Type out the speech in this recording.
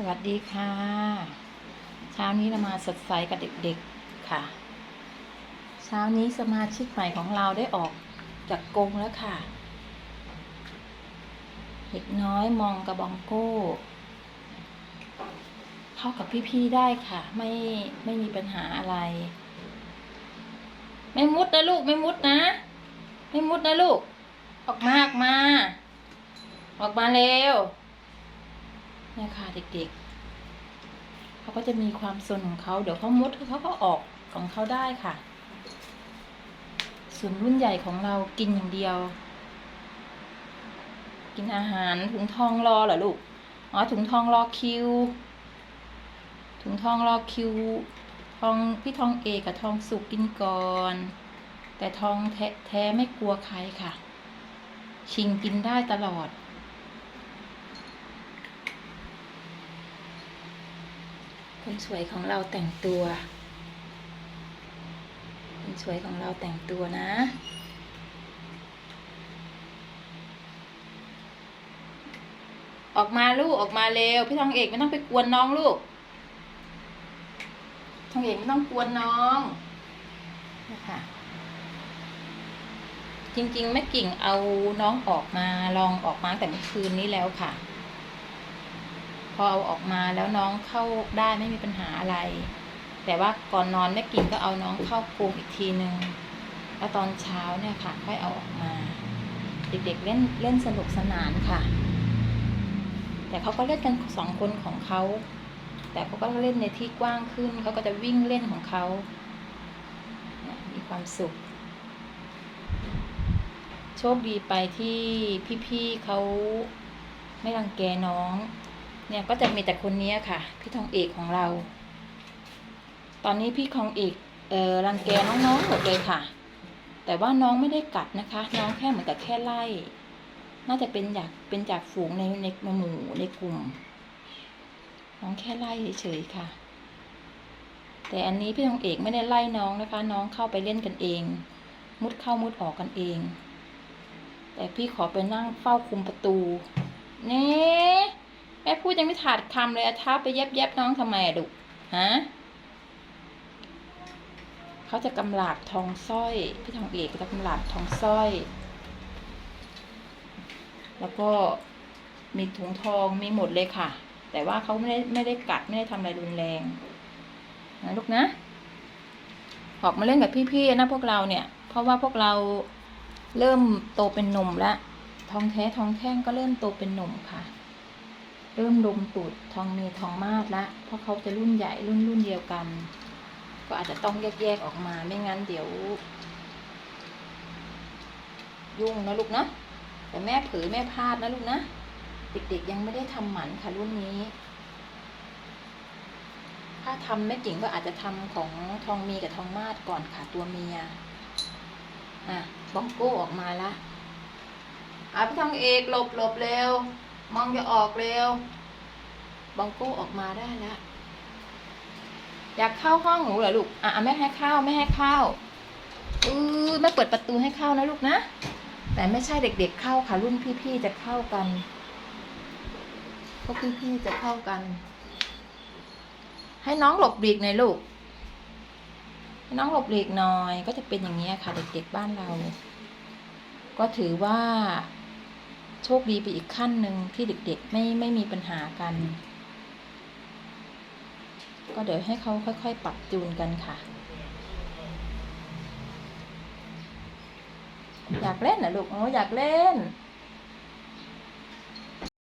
สวัสดีค่ะ เช้านี้เรามาสดใสกับเด็กๆค่ะ เช้านี้สมาชิกใหม่ของเราได้ออกจากกรงแล้วค่ะ เด็กน้อยมองกระบองโก้เข้ากับพี่ๆได้ค่ะ ไม่ไม่มีปัญหาอะไร ไม่มุดนะลูกไม่มุดนะ ไม่มุดนะลูก ออกมาออกมา ออกมาเร็ว เนี่ยค่ะเด็กๆ เขาก็จะมีความสนของเขา เดี๋ยวเขามดเขาก็ออกของเขาได้ค่ะ ส่วนรุ่นใหญ่ของเรากินอย่างเดียว กินอาหารถุงทองรอเหรอลูก อ๋อถุงทองรอคิว ถุงทองรอคิว ทองพี่ทองเอกกับทองสุกกินก่อน แต่ทองแท้แท้ไม่กลัวใครค่ะ ชิงกินได้ตลอด คนสวยของเราแต่งตัว คนสวยของเราแต่งตัวนะออกมาลูกออกมาเร็วพี่ทองเอกไม่ต้องไปกวนน้องลูกทองเอกไม่ต้องกวนน้องนะคะจริงๆแม่กิ่งเอาน้องออกมาลองออกมาแต่เมื่อคืนนี้แล้วค่ะ อเอาออกมาแล้วน้องเข้าได้ไม่มีปัญหาอะไร แต่ว่าก่อนนอนแม่กิ่งก็เอาน้องเข้ากรงอีกทีนึงแล้วตอนเช้าเนี่ยค่ะค่อยเอาออกมา เด็กๆเล่นเล่นสนุกสนานค่ะ แต่เขาก็เล่นกันสองคนของเขาแต่เขาก็เล่นในที่กว้างขึ้นเขาก็จะวิ่งเล่นของเขามีความสุข โชคดีไปที่พี่ๆเขาไม่รังแกน้อง เนี่ยก็จะมีแต่คนนี้ค่ะ พี่ทองเอกของเรา ตอนนี้พี่ทองเอกเออรังแกน้องๆหมดเลยค่ะ แต่ว่าน้องไม่ได้กัดนะคะ น้องแค่เหมือนกับแค่ไล่ น่าจะเป็นจากเป็นจากฝูงในในหมู่ในกลุ่ม น้องแค่ไล่เฉยๆค่ะ แต่อันนี้พี่ทองเอกไม่ได้ไล่น้องนะคะ น้องเข้าไปเล่นกันเอง มุดเข้ามุดออกกันเอง แต่พี่ขอไปนั่งเฝ้าคุมประตู เน่ ม่พูดยังไม่ถาดคำเลยอาเท้าไปเย็บเย็บน้องทำไมอะดุฮะเขาจะกำลาบทองสร้อย พี่ทองเอกจะกำลาบทองสร้อย แล้วก็มีถุงทองมีหมดเลยค่ะ แต่ว่าเขาไม่ได้ไม่ได้กัดไม่ได้ทำอะไรรุนแรงนะลูกนะออกมาเล่นกับพี่ๆนะพวกเราเนี่ย เพราะว่าพวกเราเริ่มโตเป็นหนุ่มแล้วทองแท้ทองแท่งก็เริ่มโตเป็นหนุ่มค่ะ เริ่มดมตูดทองเมทองมาดละเพราะเขาจะรุ่นใหญ่รุ่นรุ่นเดียวกัน ก็อาจจะต้องแยกๆออกมาไม่งั้นเดี๋ยว ยุ่งนะลูกนะแต่แม่เผยแม่พลาดนะลูกนะเด็กๆยังไม่ได้ทำหมันค่ะรุ่นนี้ ถ้าทำแม่จิ๋งก็อาจจะทำของทองมีกับทองมาดก่อนค่ะตัวเมียอะบ้องโก้ออกมาละอะพี่ทองเอกหลบหลบเร็ว มองจะออกเร็วบองโก้ออกมาได้แล้ว อยากเข้าห้องหนูเหรอลูก อะไม่ให้เข้าไม่ให้เข้าอือไม่เปิดประตูให้เข้านะลูกนะ แต่ไม่ใช่เด็กๆเข้าค่ะ รุ่นพี่ๆจะเข้ากันพวกพี่ๆจะเข้ากัน ให้น้องหลบหลีกหน่อยลูก ให้น้องหลบหลีกหน่อย ก็จะเป็นอย่างนี้ค่ะ เด็กๆบ้านเรา ก็ถือว่า โชคดีไปอีกขั้นหนึ่งที่เด็กๆไม่ไม่มีปัญหากัน ก็เดี๋ยวให้เขาค่อยๆ ปรับจูนกันค่ะ อยากเล่นนะลูกโอ้อยากเล่น